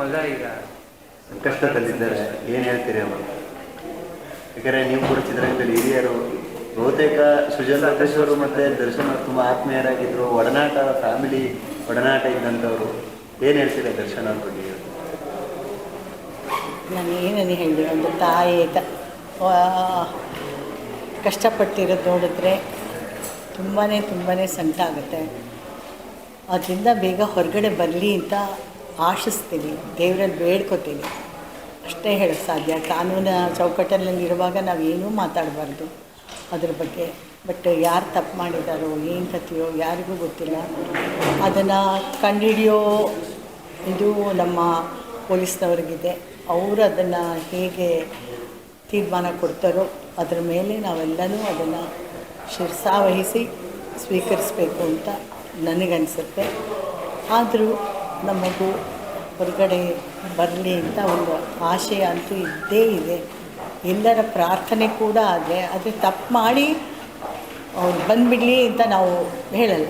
ಮಗ ಈಗ. ಕಷ್ಟದಲ್ಲಿದ್ದಾರೆ ಏನು ಹೇಳ್ತೀರಿ ಅವರು ಯಾಕಂದರೆ ನೀವು ಕೂಡ ಚಿತ್ರರಂಗದಲ್ಲಿ ಹಿರಿಯರು ಬಹುತೇಕ ಸುಜನ್ ಮತ್ತೆ ಮತ್ತು ದರ್ಶನ್ ಅವ್ರು ತುಂಬ ಆತ್ಮೀಯರಾಗಿದ್ದರು ಒಡನಾಟ ಫ್ಯಾಮಿಲಿ ಒಡನಾಟ ಇದ್ದಂಥವ್ರು. ಏನು ಹೇಳ್ತೀರಾ ದರ್ಶನ್ ಅವ್ರ ಬಗ್ಗೆ? ನಾನು ಏನನ್ನು ಹೇಳಿದೆ? ಒಂದು ತಾಯಿ ಕಷ್ಟಪಟ್ಟಿರೋದು ನೋಡಿದ್ರೆ ತುಂಬಾ ತುಂಬಾ ಸಂಕಟ ಆಗುತ್ತೆ. ಅದರಿಂದ ಬೇಗ ಹೊರಗಡೆ ಬರಲಿ ಅಂತ ಆಶಿಸ್ತೀನಿ ದೇವರಲ್ಲಿ ಬೇಡ್ಕೋತೀನಿ. ಅಷ್ಟೇ ಹೇಳೋಕ್ಕೆ ಸಾಧ್ಯ. ಕಾನೂನ ಚೌಕಟ್ಟಲ್ಲಿರುವಾಗ ನಾವು ಏನೂ ಮಾತಾಡಬಾರ್ದು ಅದ್ರ ಬಗ್ಗೆ. ಬಟ್ ಯಾರು ತಪ್ಪು ಮಾಡಿದಾರೋ, ಏನು ಕಥೆಯೋ, ಯಾರಿಗೂ ಗೊತ್ತಿಲ್ಲ. ಅದನ್ನು ಕಂಡುಹಿಡಿಯೋ ಇದು ನಮ್ಮ ಪೊಲೀಸ್ನವ್ರಿಗಿದೆ. ಅವರು ಅದನ್ನು ಹೇಗೆ ತೀರ್ಮಾನ ಕೊಡ್ತಾರೋ ಅದರ ಮೇಲೆ ನಾವೆಲ್ಲನೂ ಅದನ್ನು ಶಿರಸಾವಹಿಸಿ ಸ್ವೀಕರಿಸಬೇಕು ಅಂತ ನನಗನ್ಸುತ್ತೆ. ಆದರೂ ನಮಗೂ ಹೊರಗಡೆ ಬರಲಿ ಅಂತ ಒಂದು ಆಶಯ ಅಂತೂ ಇದ್ದೇ ಇದೆ. ಎಲ್ಲರ ಪ್ರಾರ್ಥನೆ ಕೂಡ ಆದರೆ ಅದು ತಪ್ಪು ಮಾಡಿ ಅವ್ರು ಬಂದುಬಿಡಲಿ ಅಂತ ನಾವು ಹೇಳಲ್ಲ.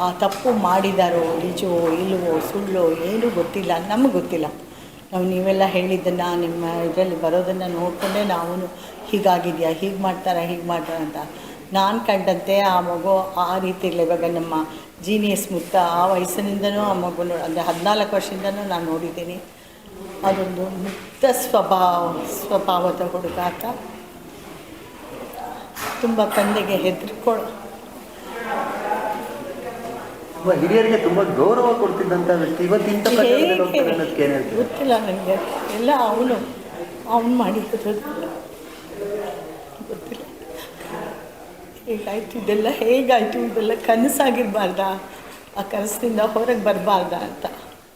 ಆ ತಪ್ಪು ಮಾಡಿದಾರೋ, ನಿಜವೋ, ಇಲ್ಲವೋ, ಸುಳ್ಳೋ, ಏನೂ ಗೊತ್ತಿಲ್ಲ, ನಮಗೆ ಗೊತ್ತಿಲ್ಲ. ನಾವು ನೀವೆಲ್ಲ ಹೇಳಿದ್ದನ್ನು, ನಿಮ್ಮ ಇದರಲ್ಲಿ ಬರೋದನ್ನು ನೋಡಿಕೊಂಡೇ ನಾವು ಹೀಗಾಗಿದೆಯಾ, ಹೀಗೆ ಮಾಡ್ತಾರಾ, ಹೀಗೆ ಮಾಡ್ತಾರ ಅಂತ. ನಾನು ಕಂಡಂತೆ ಆ ಮಗು ಆ ರೀತಿಯಲ್ಲಿ ಇವಾಗ ನಮ್ಮ ಜೀನಿಯಸ್ ಮುತ್ತ ಆ ವಯಸ್ಸಿನಿಂದನೂ ಆ ಮಗು ಅಂದರೆ ಹದಿನಾಲ್ಕು ವರ್ಷದಿಂದನೂ ನಾನು ನೋಡಿದ್ದೀನಿ. ಅದೊಂದು ಮುಕ್ತ ಸ್ವಭಾವ ಸ್ವಭಾವದ ಹುಡುಗ ಆತ ತುಂಬ ತಂದೆಗೆ ಹೆದರ್ಕೊಳ್ಳೋ ಹಿರಿಯರಿಗೆ ತುಂಬ ಗೌರವ ಕೊಡ್ತಿದ್ದಂಥ ವ್ಯಕ್ತಿ. ಗೊತ್ತಿಲ್ಲ ನನಗೆ. ಎಲ್ಲ ಅವನು ಅವನು ಮಾಡಿದ್ದು ಗೊತ್ತಿಲ್ಲ ಹೇಗಾಯ್ತು ಇದೆಲ್ಲ ಹೇಗಾಯಿತು? ಇದೆಲ್ಲ ಕನಸಾಗಿರಬಾರ್ದಾ? ಆ ಕನಸಿನಿಂದ ಹೊರಗೆ ಬರಬಾರ್ದ ಅಂತ.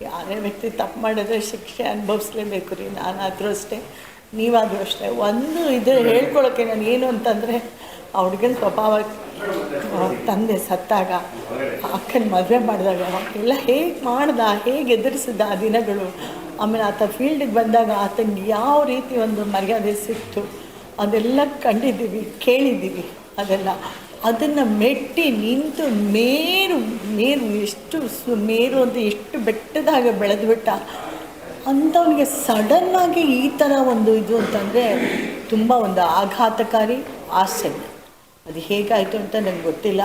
ಯಾರೇ ವ್ಯಕ್ತಿ ತಪ್ಪು ಮಾಡಿದ್ರೆ ಶಿಕ್ಷೆ ಅನುಭವಿಸ್ಲೇಬೇಕು ರೀ. ನಾನಾದರೂ ಅಷ್ಟೇ, ನೀವಾದರೂ ಅಷ್ಟೇ. ಒಂದು ಇದು ಹೇಳ್ಕೊಳಕ್ಕೆ ನಾನು ಏನು ಅಂತಂದರೆ ಆ ಹುಡುಗನ ಸ್ವಭಾವ ತಂದೆ ಸತ್ತಾಗ, ಅಕ್ಕನ ಮದುವೆ ಮಾಡಿದಾಗ ಎಲ್ಲ ಹೇಗೆ ಮಾಡ್ದ, ಹೇಗೆ ಎದುರಿಸಿದ ಆ ದಿನಗಳು. ಆಮೇಲೆ ಆತ ಫೀಲ್ಡಿಗೆ ಬಂದಾಗ ಆತನಿಗೆ ಯಾವ ರೀತಿ ಒಂದು ಮರ್ಯಾದೆ ಸಿಕ್ತು, ಅದೆಲ್ಲ ಕಂಡಿದ್ದೀವಿ, ಕೇಳಿದ್ದೀವಿ. ಅದೆಲ್ಲ. ಅದನ್ನು ಮೆಟ್ಟಿ ನಿಂತು ಮೇರು ಮೇರು ಎಷ್ಟು ಸು, ಮೇರು ಅಂತ ಎಷ್ಟು ಬೆಟ್ಟದ ಹಾಗೆ ಬೆಳೆದುಬಿಟ್ಟ ಅಂಥವನಿಗೆ ಸಡನ್ನಾಗಿ ಈ ಥರ ಒಂದು ಇದು ಅಂತಂದರೆ ತುಂಬ ಒಂದು ಆಘಾತಕಾರಿ, ಆಶ್ಚರ್ಯ. ಅದು ಹೇಗಾಯಿತು ಅಂತ ನನಗೆ ಗೊತ್ತಿಲ್ಲ.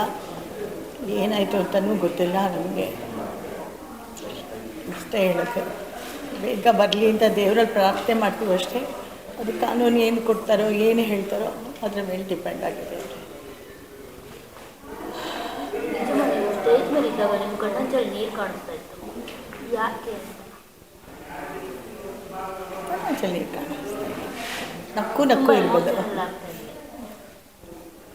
ಏನಾಯಿತು ಅಂತಲೂ ಗೊತ್ತಿಲ್ಲ ನಮಗೆ. ಅಷ್ಟೇ ಹೇಳೋಕ್ಕೆ. ಬೇಗ ಬರಲಿ ಅಂತ ದೇವರಲ್ಲಿ ಪ್ರಾರ್ಥನೆ ಮಾಡ್ತೀವಿ ಅಷ್ಟೇ ಅದು ಕಾನೂನು ಏನು ಕೊಡ್ತಾರೋ, ಏನು ಹೇಳ್ತಾರೋ, ಅದರ ಮೇಲೆ ಡಿಪೆಂಡ್ ಆಗಿದೆ. ಇದ್ದಾಗ ನಿಮ್ಮ ಕಣ್ಣಂಚಲ್ಲಿ ನೀರು ಕಾಣಿಸ್ತಾ ಇತ್ತು. ಯಾಕೆ ಕಣ್ಣಲ್ಲಿ ಕಾಣಿಸ್ತಾ ಇದೆ. ನಕ್ಕು ನಕ್ಕು ಇರ್ಬೋದು.